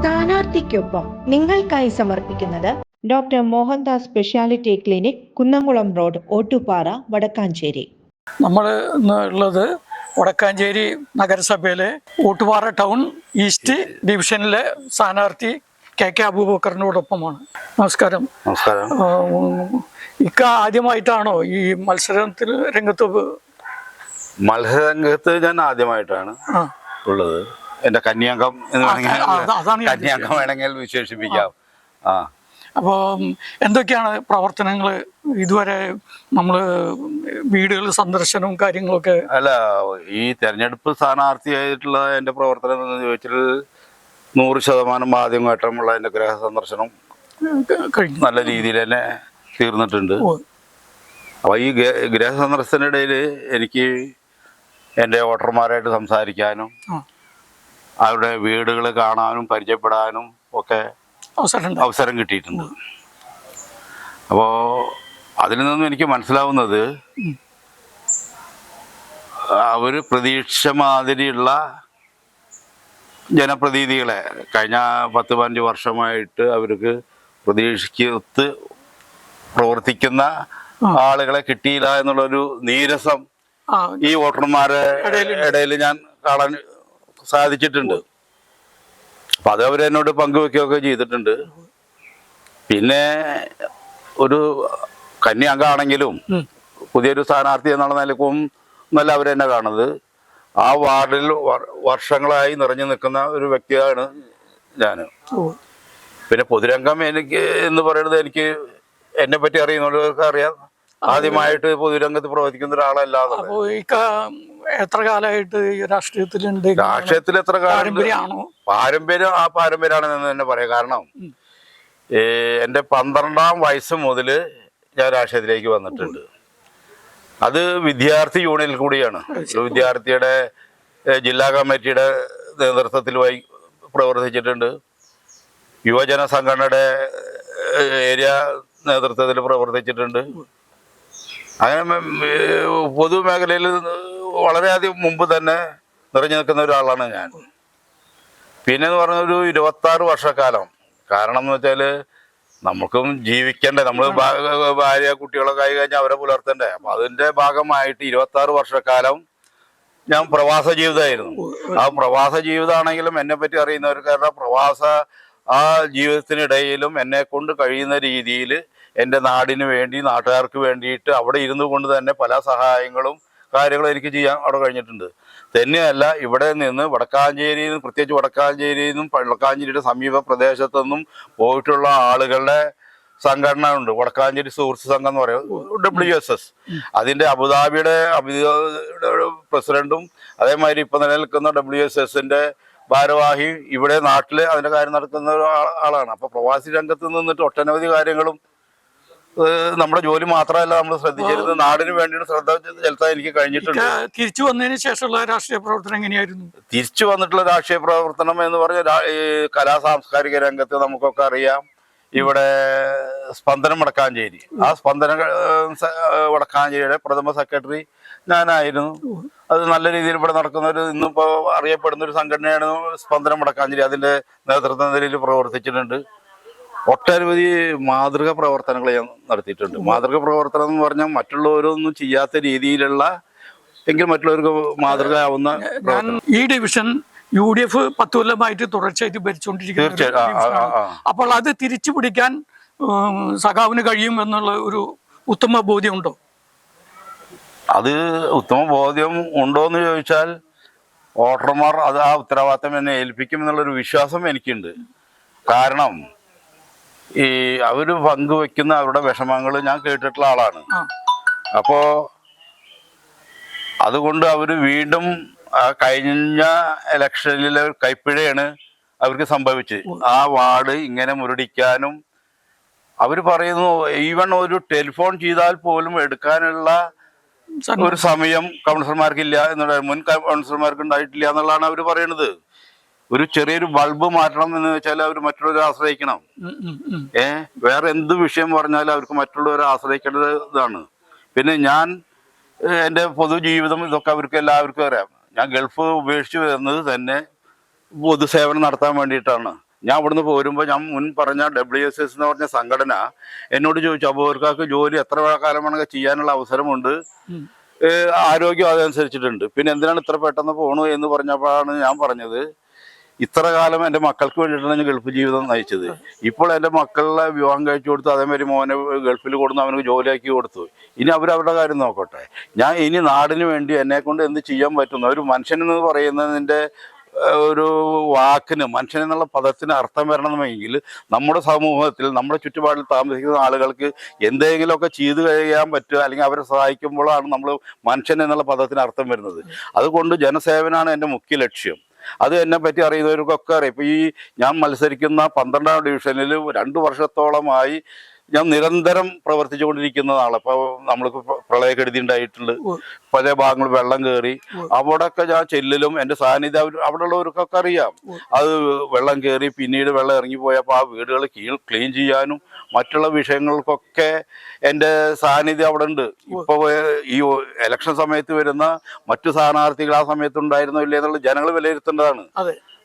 സ്ഥാനാർത്ഥിക്കൊപ്പം നിങ്ങൾക്കായി സമർപ്പിക്കുന്നത് doctor Mohandas speciality clinic Kunnamkulam road Ottupara Vadakkanchery. നമ്മൾ ഉള്ളത് വടക്കാഞ്ചേരി നഗരസഭയിലെ ഓട്ടുപാറ ടൗൺ ഈസ്റ്റ് ഡിവിഷനിലെ സ്ഥാനാർത്ഥി കെ കെ അബൂബക്കറിനോടൊപ്പമാണ്. നമസ്കാരം. നമസ്കാരം. ഇക്ക ആദ്യമായിട്ടാണോ ഈ മത്സരത്തിൽ രംഗത്ത് മത്സര മത്സരരംഗത്ത് ഞാൻ ആദ്യമായിട്ടാണ് ഉള്ളത്. എന്റെ കന്യാംഗം എന്ന് വേണമെങ്കിൽ വിശേഷിപ്പിക്കാം. ആ. അപ്പോൾ എന്തൊക്കെയാണ് പ്രവർത്തനങ്ങൾ ഇതുവരെ നമ്മൾ വീടുകൾ സന്ദർശനവും കാര്യങ്ങളൊക്കെ? അല്ല ഈ തെരഞ്ഞെടുപ്പ് സ്ഥാനാർത്ഥിയായിട്ടുള്ള എന്റെ പ്രവർത്തനം എന്ന് ചോദിച്ചാൽ നൂറ് ശതമാനം ആദ്യമായിട്ടുള്ള എന്റെ ഗ്രഹ സന്ദർശനം കഴിഞ്ഞു. നല്ല രീതിയിൽ തന്നെ തീർന്നിട്ടുണ്ട്. അപ്പോൾ ഈ ഗ്രഹ സന്ദർശനത്തിനിടയിൽ എനിക്ക് എന്റെ വോട്ടർമാരായിട്ട് സംസാരിക്കാനും അവരുടെ വീടുകൾ കാണാനും പരിചയപ്പെടാനും ഒക്കെ അവസരം അവസരം കിട്ടിയിട്ടുണ്ട്. അപ്പോൾ അതിൽ നിന്നും എനിക്ക് മനസ്സിലാവുന്നത് അവർ പ്രതീക്ഷ മാതിരിയുള്ള ജനപ്രതിനിധികളെ കഴിഞ്ഞ പത്ത് പതിനഞ്ച് വർഷമായിട്ട് അവർക്ക് പ്രതീക്ഷിക്കത്ത് പ്രവർത്തിക്കുന്ന ആളുകളെ കിട്ടിയില്ല എന്നുള്ളൊരു നീരസം ഈ വോട്ടർമാരെ ഇടയിൽ ഞാൻ കാണാൻ സാധിച്ചിട്ടുണ്ട്. അപ്പൊ അത് അവരെന്നോട് പങ്കുവെക്കുകയൊക്കെ ചെയ്തിട്ടുണ്ട്. പിന്നെ ഒരു കന്യാംഗമാണെങ്കിലും അംഗമാണെങ്കിലും പുതിയൊരു സ്ഥാനാർത്ഥി എന്നുള്ള നിലക്കും എന്നല്ല അവരെന്നെ കാണുന്നത്. ആ വാർഡിൽ വർഷങ്ങളായി നിറഞ്ഞു നിൽക്കുന്ന ഒരു വ്യക്തിയാണ് ഞാൻ പിന്നെ പൊതുരംഗം എനിക്ക് എന്ന് പറയുന്നത് എനിക്ക് എന്നെ പറ്റി അറിയുന്നവർക്ക് അറിയാം. ആദ്യമായിട്ട് പൊതുരംഗത്ത് പ്രവർത്തിക്കുന്ന ഒരാളല്ലാതെ എത്ര കാലമായിട്ട് ഈ രാഷ്ട്രീയത്തിലുണ്ട്? രാഷ്ട്രീയത്തിൽ എത്ര കാലം പാരമ്പര്യമാണോ? പാരമ്പര്യം ആ പാരമ്പര്യമാണെന്ന് തന്നെ പറയാം. കാരണം ഈ എന്റെ പന്ത്രണ്ടാം വയസ്സ് മുതൽ ഞാൻ രാഷ്ട്രീയത്തിലേക്ക് വന്നിട്ടുണ്ട്. അത് വിദ്യാർത്ഥി യൂണിയനിൽ കൂടിയാണ്. വിദ്യാർത്ഥിയുടെ ജില്ലാ കമ്മിറ്റിയുടെ നേതൃത്വത്തിൽ വൈ പ്രവർത്തിച്ചിട്ടുണ്ട്. യുവജന സംഘടനയുടെ ഏരിയ നേതൃത്വത്തിൽ പ്രവർത്തിച്ചിട്ടുണ്ട്. അങ്ങനെ പൊതുമേഖലയിൽ വളരെയധികം മുമ്പ് തന്നെ നിറഞ്ഞു നിൽക്കുന്ന ഒരാളാണ് ഞാൻ. പിന്നെ എന്ന് പറഞ്ഞ ഒരു ഇരുപത്തി ആറ് വർഷക്കാലം. കാരണം എന്ന് വെച്ചാൽ നമുക്കും ജീവിക്കണ്ടേ. നമ്മൾ ഭാര്യ കുട്ടികളൊക്കെ ആയി കഴിഞ്ഞാൽ അവരെ പുലർത്തണ്ടേ. അപ്പൊ അതിന്റെ ഭാഗമായിട്ട് ഇരുപത്തി ആറ് വർഷക്കാലം ഞാൻ പ്രവാസ ജീവിതമായിരുന്നു. ആ പ്രവാസ ജീവിതമാണെങ്കിലും എന്നെ പറ്റി അറിയുന്നവർക്കാരുടെ പ്രവാസ ആ ജീവിതത്തിനിടയിലും എന്നെ കൊണ്ട് കഴിയുന്ന രീതിയിൽ എന്റെ നാടിന് വേണ്ടി നാട്ടുകാർക്ക് വേണ്ടിയിട്ട് അവിടെ ഇരുന്നു കൊണ്ട് തന്നെ പല സഹായങ്ങളും കാര്യങ്ങളും എനിക്ക് ചെയ്യാൻ അവിടെ കഴിഞ്ഞിട്ടുണ്ട്. തന്നെയല്ല ഇവിടെ നിന്ന് വടക്കാഞ്ചേരിയിൽ നിന്ന് പ്രത്യേകിച്ച് വടക്കാഞ്ചേരിയിൽ നിന്നും വടക്കാഞ്ചേരിയുടെ സമീപ പ്രദേശത്തു നിന്നും പോയിട്ടുള്ള ആളുകളുടെ സംഘടന ഉണ്ട്. വടക്കാഞ്ചേരി സുഹൃത്ത് സംഘം എന്ന് പറയും. ഡബ്ല്യു എസ് എസ് അതിന്റെ അബുദാബിയുടെ പ്രസിഡന്റും അതേമാതിരി ഇപ്പൊ നിലനിൽക്കുന്ന ഡബ്ല്യു എസ് എസിന്റെ ഭാരവാഹി ഇവിടെ നാട്ടിൽ അതിന്റെ കാര്യം നടക്കുന്ന ആളാണ്. അപ്പോൾ പ്രവാസി രംഗത്ത് നിന്നിട്ട് ഒട്ടനവധി കാര്യങ്ങളും നമ്മുടെ ജോലി മാത്രമല്ല നമ്മൾ ശ്രദ്ധിച്ചിരുന്നത്. നാടിന് വേണ്ടിയിട്ട് ശ്രദ്ധ ചെലുത്താൻ എനിക്ക് കഴിഞ്ഞിട്ടുണ്ട്. തിരിച്ചു വന്നതിന് ശേഷമുള്ള രാഷ്ട്രീയ പ്രവർത്തനം എങ്ങനെയായിരുന്നു? തിരിച്ചു വന്നിട്ടുള്ള രാഷ്ട്രീയ പ്രവർത്തനം എന്ന് പറഞ്ഞാൽ കലാ സാംസ്കാരിക രംഗത്ത് നമുക്കൊക്കെ അറിയാം. ഇവിടെ സ്പന്ദനം വടക്കാഞ്ചേരി. ആ സ്പന്ദന വടക്കാഞ്ചേരിയുടെ പ്രഥമ സെക്രട്ടറി ഞാനായിരുന്നു. അത് നല്ല രീതിയിൽ ഇവിടെ നടക്കുന്ന ഒരു ഇന്നിപ്പോ അറിയപ്പെടുന്ന ഒരു സംഘടനയാണ് സ്പന്ദനം വടക്കാഞ്ചേരി. അതിന്റെ നേതൃത്വ നിലയിൽ പ്രവർത്തിച്ചിട്ടുണ്ട്. ഒട്ടനവധി മാതൃക പ്രവർത്തനങ്ങൾ ഞാൻ നടത്തിയിട്ടുണ്ട് മാതൃക പ്രവർത്തനം എന്ന് പറഞ്ഞാൽ മറ്റുള്ളവരൊന്നും ചെയ്യാത്ത രീതിയിലുള്ള എങ്കിൽ മറ്റുള്ളവർക്ക് മാതൃകയാവുന്ന ആവുന്ന ഈ ഡിവിഷൻ യു ഡി എഫ് പത്ത് കൊല്ലമായിട്ട് തുടർച്ചയായിട്ട് ഭരിച്ചുകൊണ്ടിരിക്കുന്ന ഒരു തീർച്ചയായും. ആ, ആ, ഡിവിഷനാണ്. ആ, ആ. അപ്പോൾ അത് തിരിച്ചു പിടിക്കാൻ സഖാവിന് കഴിയും എന്നുള്ള ഒരു ഉത്തമ ബോധ്യമുണ്ടോ അത് ഉത്തമ ബോധ്യം ഉണ്ടോ എന്ന് ചോദിച്ചാൽ വോട്ടർമാർ അത് ആ ഉത്തരവാദിത്തം എന്നെ ഏൽപ്പിക്കും എന്നുള്ളൊരു വിശ്വാസം എനിക്കുണ്ട് കാരണം ഈ അവർ പങ്കുവെക്കുന്ന അവരുടെ വിഷമങ്ങൾ ഞാൻ കേട്ടിട്ടുള്ള ആളാണ്. അപ്പോ അതുകൊണ്ട് അവർ വീണ്ടും ആ കഴിഞ്ഞ ഇലക്ഷനിലെ കൈപ്പിഴയാണ് അവർക്ക് സംഭവിച്ചത്. ആ വാർഡ് ഇങ്ങനെ മുരടിക്കാനും അവർ പറയുന്നു ഈവൺ ഒരു ടെലിഫോൺ ചെയ്താൽ പോലും എടുക്കാനുള്ള ഒരു സമയം കൗൺസിലർമാർക്കില്ല എന്നുള്ള മുൻ കൗൺസിലർമാർക്ക് ഉണ്ടായിട്ടില്ല എന്നുള്ളതാണ് അവർ പറയുന്നത് ഒരു ചെറിയൊരു ബൾബ് മാറ്റണം എന്ന് വെച്ചാൽ അവർ മറ്റുള്ളവരെ ആശ്രയിക്കണം. ഏ? വേറെ എന്ത് വിഷയം പറഞ്ഞാലും അവർക്ക് മറ്റുള്ളവരെ ആശ്രയിക്കേണ്ട ഇതാണ് പിന്നെ ഞാൻ എന്റെ പൊതുജീവിതം ഇതൊക്കെ അവർക്ക് എല്ലാവർക്കും അറിയാം. ഞാൻ ഗൾഫ് ഉപേക്ഷിച്ച് വരുന്നത് തന്നെ പൊതുസേവനം നടത്താൻ വേണ്ടിയിട്ടാണ്. ഞാൻ അവിടുന്ന് പോരുമ്പോൾ ഞാൻ മുൻ പറഞ്ഞ ഡബ്ല്യു എസ് എസ് എന്ന് പറഞ്ഞ സംഘടന എന്നോട് ചോദിച്ചു അപൂർക്കാർക്ക് ജോലി എത്ര കാലം വേണമെങ്കിൽ ചെയ്യാനുള്ള അവസരമുണ്ട്? ആരോഗ്യം അതനുസരിച്ചിട്ടുണ്ട്. പിന്നെ എന്തിനാണ് ഇത്ര പെട്ടെന്ന് പോണു? എന്ന് പറഞ്ഞപ്പോഴാണ് ഞാൻ പറഞ്ഞത് ഇത്ര കാലം എന്റെ മക്കൾക്ക് വേണ്ടിയിട്ടാണ് ഞാൻ ഗൾഫ് ജീവിതം നയിച്ചത്. ഇപ്പോൾ എന്റെ മക്കളെ വിവാഹം കഴിച്ചു കൊടുത്തു അതേമാതിരി മോനെ ഗൾഫിൽ കൊടുത്ത് അവനക്ക് ജോലിയാക്കി കൊടുത്തു. ഇനി അവരവരുടെ കാര്യം നോക്കട്ടെ. ഞാൻ ഇനി നാടിന് വേണ്ടി എന്നെ കൊണ്ട് എന്ത് ചെയ്യാൻ പറ്റുന്നു? ഒരു മനുഷ്യൻ എന്ന് പറയുന്നതിന്റെ ഒരു വാക്കിന് മനുഷ്യൻ എന്നുള്ള പദത്തിന് അർത്ഥം വരണമെങ്കിൽ നമ്മുടെ സമൂഹത്തിൽ നമ്മുടെ ചുറ്റുപാടിൽ താമസിക്കുന്ന ആളുകൾക്ക് എന്തെങ്കിലുമൊക്കെ ചെയ്തു കഴിയാൻ പറ്റുക അല്ലെങ്കിൽ അവരെ സഹായിക്കുമ്പോഴാണ് നമ്മൾ മനുഷ്യൻ എന്നുള്ള പദത്തിന് അർത്ഥം വരുന്നത്. അതുകൊണ്ട് ജനസേവനമാണ് എന്റെ മുഖ്യ ലക്ഷ്യം. അത് എന്നെ പറ്റി അറിയുന്നവർക്കൊക്കെ അറിയാം. ഇപ്പൊ ഈ ഞാൻ മത്സരിക്കുന്ന പന്ത്രണ്ടാം ഡിവിഷനിൽ രണ്ടു വർഷത്തോളമായി ഞാൻ നിരന്തരം പ്രവർത്തിച്ചുകൊണ്ടിരിക്കുന്നതാണ്. അപ്പോൾ നമ്മൾക്ക് പ്ര- പ്രളയക്കെടുതി ഉണ്ടായിട്ടുണ്ട്. പല ഭാഗങ്ങൾ വെള്ളം കയറി അവിടെ അവിടെയൊക്കെ ഞാൻ ചെല്ലിലും എന്റെ സാന്നിധ്യം അവിടെ ഉള്ളവർക്കൊക്കെ അറിയാം. അത് വെള്ളം കയറി പിന്നീട് വെള്ളം ഇറങ്ങിപ്പോയപ്പോൾ ആ വീടുകൾ ക്ലീൻ ചെയ്യാനും മറ്റുള്ള വിഷയങ്ങൾക്കൊക്കെ എന്റെ സാന്നിധ്യം അവിടെ ഉണ്ട് ഇപ്പൊ ഈ ഇലക്ഷൻ സമയത്ത് വരുന്ന മറ്റു സ്ഥാനാർത്ഥികൾ ആ സമയത്ത് ഉണ്ടായിരുന്നോ ഇല്ലേ എന്നുള്ളത് ജനങ്ങൾ വിലയിരുത്തേണ്ടതാണ്.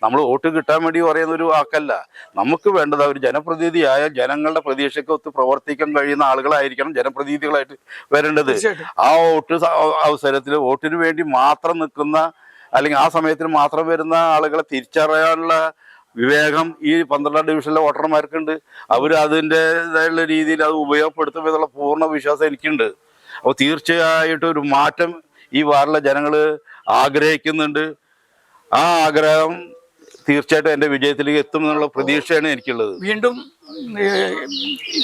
നമ്മൾ വോട്ട് കിട്ടാൻ വേണ്ടി പറയുന്ന ഒരു വാക്കല്ല. നമുക്ക് വേണ്ടത് ഒരു ജനപ്രതിനിധിയായ ജനങ്ങളുടെ പ്രതീക്ഷയ്ക്ക് ഒത്ത് പ്രവർത്തിക്കാൻ കഴിയുന്ന ആളുകളായിരിക്കണം ജനപ്രതിനിധികളായിട്ട് വരേണ്ടത്. ആ വോട്ട് അവസരത്തിൽ വോട്ടിന് വേണ്ടി മാത്രം നിൽക്കുന്ന അല്ലെങ്കിൽ ആ സമയത്തിന് മാത്രം വരുന്ന ആളുകളെ തിരിച്ചറിയാനുള്ള വിവേകം ഈ പന്ത്രണ്ടാം ഡിവിഷനിലെ വോട്ടർമാർക്കുണ്ട്. അവർ അതിന്റെതായുള്ള രീതിയിൽ അത് ഉപയോഗപ്പെടുത്തും എന്നുള്ള പൂർണ വിശ്വാസം എനിക്കുണ്ട്. അപ്പോൾ തീർച്ചയായിട്ടും ഒരു മാറ്റം ഈ വാർഡിലെ ജനങ്ങൾ ആഗ്രഹിക്കുന്നുണ്ട്. ആ ആഗ്രഹം തീർച്ചയായിട്ടും എന്റെ വിജയത്തിലേക്ക് എത്തും എന്നുള്ള പ്രതീക്ഷയാണ് എനിക്കുള്ളത്. വീണ്ടും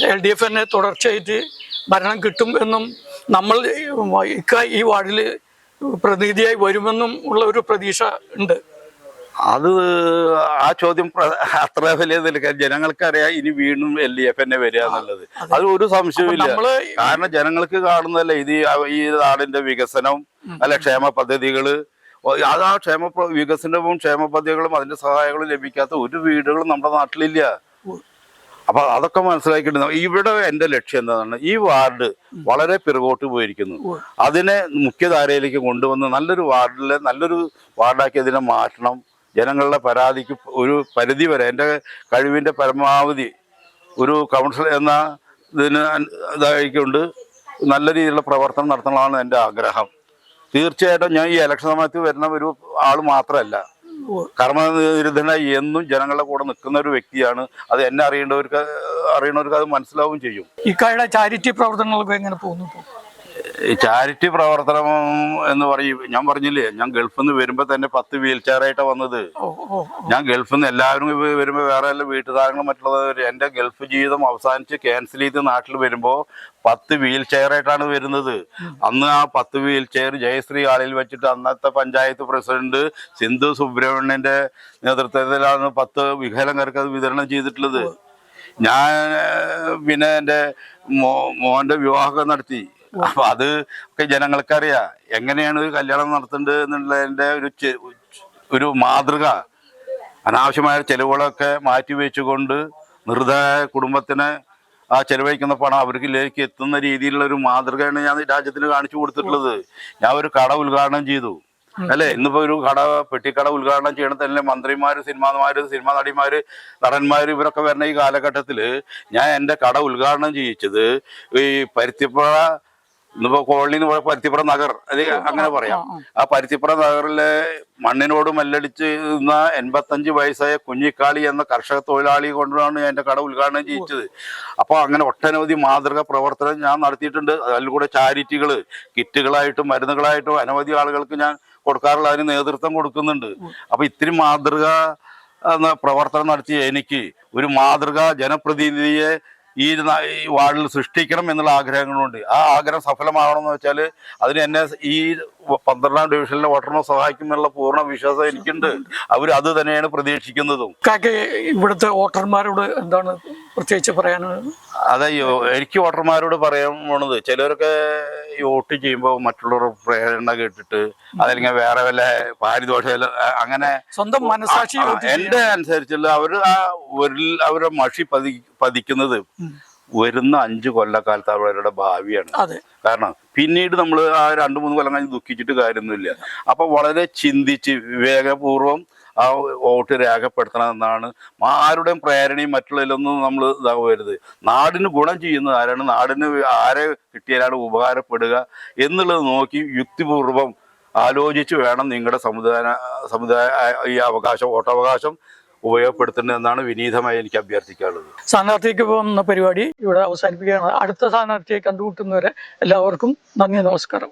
എൽ ഡി എഫ് എന്നെ തുടർച്ചയായിട്ട് ഭരണം കിട്ടും എന്നും നമ്മൾ ഇക്ക ഈ വാർഡിൽ പ്രതിനിധിയായി വരുമെന്നും ഉള്ള ഒരു പ്രതീക്ഷ ഉണ്ട്. അത് ആ ചോദ്യം അത്ര വലിയ നിലയ്ക്ക് ജനങ്ങൾക്കറിയാം ഇനി വീണ്ടും എൽ ഡി എഫ് തന്നെ വരിക എന്നുള്ളത്. അത്. ഒരു സംശയമില്ല കാരണം ജനങ്ങൾക്ക് കാണുന്നതല്ല ഇത് ഈ- നാടിന്റെ വികസനം അല്ല ക്ഷേമ പദ്ധതികൾ അത് ആ ക്ഷേമ വികസനവും ക്ഷേമ പദ്ധതികളും അതിന്റെ സഹായങ്ങളും ലഭിക്കാത്ത ഒരു വീടുകളും നമ്മുടെ നാട്ടിലില്ല. അപ്പൊ അതൊക്കെ മനസ്സിലാക്കിയിട്ട് ഇവിടെ എന്റെ ലക്ഷ്യം എന്താണ് ഈ വാർഡ് വളരെ പിറകോട്ട് പോയിരിക്കുന്നു. അതിനെ മുഖ്യധാരയിലേക്ക് കൊണ്ടുവന്ന് നല്ലൊരു വാർഡിലെ നല്ലൊരു വാർഡാക്കി അതിനെ മാറ്റണം. ജനങ്ങളുടെ പരാതിക്ക് ഒരു പരിധി വരെ എന്റെ കഴിവിന്റെ പരമാവധി ഒരു കൗൺസിൽ എന്ന ഇതിന് ഇതായിക്കൊണ്ട് നല്ല രീതിയിലുള്ള പ്രവർത്തനം നടത്തണമെന്നാണ് എന്റെ ആഗ്രഹം. തീർച്ചയായിട്ടും ഞാൻ ഈ ഇലക്ഷൻ സമയത്ത് വരുന്ന ഒരു ആൾ മാത്രമല്ല. കർമ്മനിരുദ്ധനായി എന്നും ജനങ്ങളുടെ കൂടെ നിൽക്കുന്ന ഒരു വ്യക്തിയാണ്. അത് എന്നെ അറിയേണ്ടവർക്ക് അറിയണവർക്ക് അത് മനസ്സിലാവും ചെയ്യും. ഇക്കാരുടെ ചാരിറ്റി പ്രവർത്തനങ്ങളൊക്കെ എങ്ങനെ പോകുന്നു? ഈ ചാരിറ്റി പ്രവർത്തനം എന്ന് പറയും. ഞാൻ പറഞ്ഞില്ലേ ഞാൻ ഗൾഫിൽ നിന്ന് വരുമ്പോ തന്നെ പത്ത് വീൽ ചെയറായിട്ടാണ് വന്നത്. ഞാൻ ഗൾഫിൽ നിന്ന് എല്ലാവരും വരുമ്പോ വേറെ എല്ലാ വീട്ടുകാരങ്ങളും മറ്റുള്ളത് എന്റെ ഗൾഫ് ജീവിതം അവസാനിച്ച് ക്യാൻസൽ ചെയ്ത് നാട്ടിൽ വരുമ്പോ പത്ത് വീൽ ചെയറായിട്ടാണ് വരുന്നത്. അന്ന് ആ പത്ത് വീൽ ചെയർ ജയശ്രീ ആളിൽ വെച്ചിട്ട് അന്നത്തെ പഞ്ചായത്ത് പ്രസിഡന്റ് സിന്ധു സുബ്രഹ്മണ്യന്റെ നേതൃത്വത്തിലാണ് പത്ത് വിഹലം അത് വിതരണം ചെയ്തിട്ടുള്ളത്. ഞാൻ പിന്നെ എന്റെ മോ മോന്റെ വിവാഹമൊക്കെ നടത്തി. അപ്പൊ അത് ഒക്കെ ജനങ്ങൾക്കറിയാം. എങ്ങനെയാണ് ഒരു കല്യാണം നടത്തേണ്ടത് എന്നുള്ളതിന്റെ ഒരു ഒരു മാതൃക. അനാവശ്യമായ ചെലവുകളൊക്കെ മാറ്റി വെച്ചുകൊണ്ട് നിർദ്ധയ കുടുംബത്തിന് ആ ചെലവഴിക്കുന്ന പണം അവർക്കിലേക്ക് എത്തുന്ന രീതിയിലുള്ള ഒരു മാതൃകയാണ് ഞാൻ രാജ്യത്തിന് കാണിച്ചു കൊടുത്തിട്ടുള്ളത്. ഞാൻ ഒരു കട ഉദ്ഘാടനം ചെയ്തു. അല്ലെ? ഇന്നിപ്പോ ഒരു കട പെട്ടിക്കട ഉദ്ഘാടനം ചെയ്യണ തന്നെ മന്ത്രിമാര് സിനിമാമാര് സിനിമാ നടിമാര് നടന്മാര് ഇവരൊക്കെ വരുന്ന ഈ കാലഘട്ടത്തിൽ ഞാൻ എന്റെ കട ഉദ്ഘാടനം ചെയ്യിച്ചത് ഈ പരുത്തിപ്പുഴ ഇന്നിപ്പോ കോളനി എന്ന് പറയുമ്പോൾ പരുത്തിപ്പുറം നഗർ അത് അങ്ങനെ പറയാം. ആ പരുത്തിപ്പുറം നഗറിലെ മണ്ണിനോട് മല്ലടിച്ച് നിന്ന എൺപത്തഞ്ച് വയസ്സായ കുഞ്ഞിക്കാളി എന്ന കർഷക തൊഴിലാളി കൊണ്ടാണ് എന്റെ കട ഉദ്ഘാടനം ചെയ്യിച്ചത്. അപ്പോൾ അങ്ങനെ ഒട്ടനവധി മാതൃക പ്രവർത്തനം ഞാൻ നടത്തിയിട്ടുണ്ട്. അതിൽ കൂടെ ചാരിറ്റികൾ കിറ്റുകളായിട്ടും മരുന്നുകളായിട്ടും അനവധി ആളുകൾക്ക് ഞാൻ കൊടുക്കാറുള്ള അതിന് നേതൃത്വം കൊടുക്കുന്നുണ്ട്. അപ്പൊ ഇത്തിരി മാതൃക പ്രവർത്തനം നടത്തിയ എനിക്ക് ഒരു മാതൃക ജനപ്രതിനിധിയെ ഈ വാർഡിൽ സൃഷ്ടിക്കണം എന്നുള്ള ആഗ്രഹങ്ങളുണ്ട്. ആ ആഗ്രഹം സഫലമാകണമെന്ന് വെച്ചാൽ അതിന് എന്നെ ഈ പന്ത്രണ്ടാം ഡിവിഷനിലെ വോട്ടർമാർ സഹായിക്കുമെന്നുള്ള പൂർണ വിശ്വാസം എനിക്കുണ്ട്. അവർ അത് തന്നെയാണ് പ്രതീക്ഷിക്കുന്നതും. ഇവിടുത്തെ വോട്ടർമാരോട് എന്താണ് പ്രത്യേകിച്ച് പറയാനുള്ളത്? അതെ എനിക്ക് വോട്ടർമാരോട് പറയാൻ പോണത് ചിലരൊക്കെ ഈ വോട്ട് ചെയ്യുമ്പോൾ മറ്റുള്ളവർ പ്രേരണ കേട്ടിട്ട് അതല്ലെങ്കിൽ വേറെ വല്ല പാരിദോഷ അങ്ങനെ സ്വന്തം മനസാക്ഷി ആ, എന്റെ അനുസരിച്ചുള്ള അവർ ആ ഒരു അവരുടെ മഷി പതി പതിക്കുന്നത് വരുന്ന അഞ്ചു കൊല്ലക്കാലത്ത് അവരുടെ ഭാവിയാണ്. കാരണം പിന്നീട് നമ്മൾ ആ രണ്ട് മൂന്ന് കൊല്ലം കഴിഞ്ഞ് ദുഃഖിച്ചിട്ട് കാര്യമൊന്നുമില്ല. അപ്പൊ വളരെ ചിന്തിച്ച് വിവേകപൂർവം ആ വോട്ട് രേഖപ്പെടുത്തണമെന്നാണ് ആരുടെയും പ്രേരണയും മറ്റുള്ളതിലൊന്നും നമ്മൾ ഇതാകരുത് നാടിന് ഗുണം ചെയ്യുന്നത് ആരാണ്? നാടിന് ആരെ കിട്ടിയാലാണ് ഉപകാരപ്പെടുക എന്നുള്ളത് നോക്കി യുക്തിപൂർവം ആലോചിച്ച് വേണം നിങ്ങളുടെ സമുദായ സമുദായ ഈ അവകാശം വോട്ടവകാശം ഉപയോഗപ്പെടുത്തേണ്ടതെന്നാണ് വിനീതമായി എനിക്ക് അഭ്യർത്ഥിക്കാനുള്ളത്. സ്ഥാനാർത്ഥിക്ക് പോകുന്ന പരിപാടി ഇവിടെ അവസാനിപ്പിക്കുകയാണ്. അടുത്ത സ്ഥാനാർത്ഥിയെ കണ്ടുമുട്ടുന്നവരെ എല്ലാവർക്കും നന്ദി നമസ്കാരം.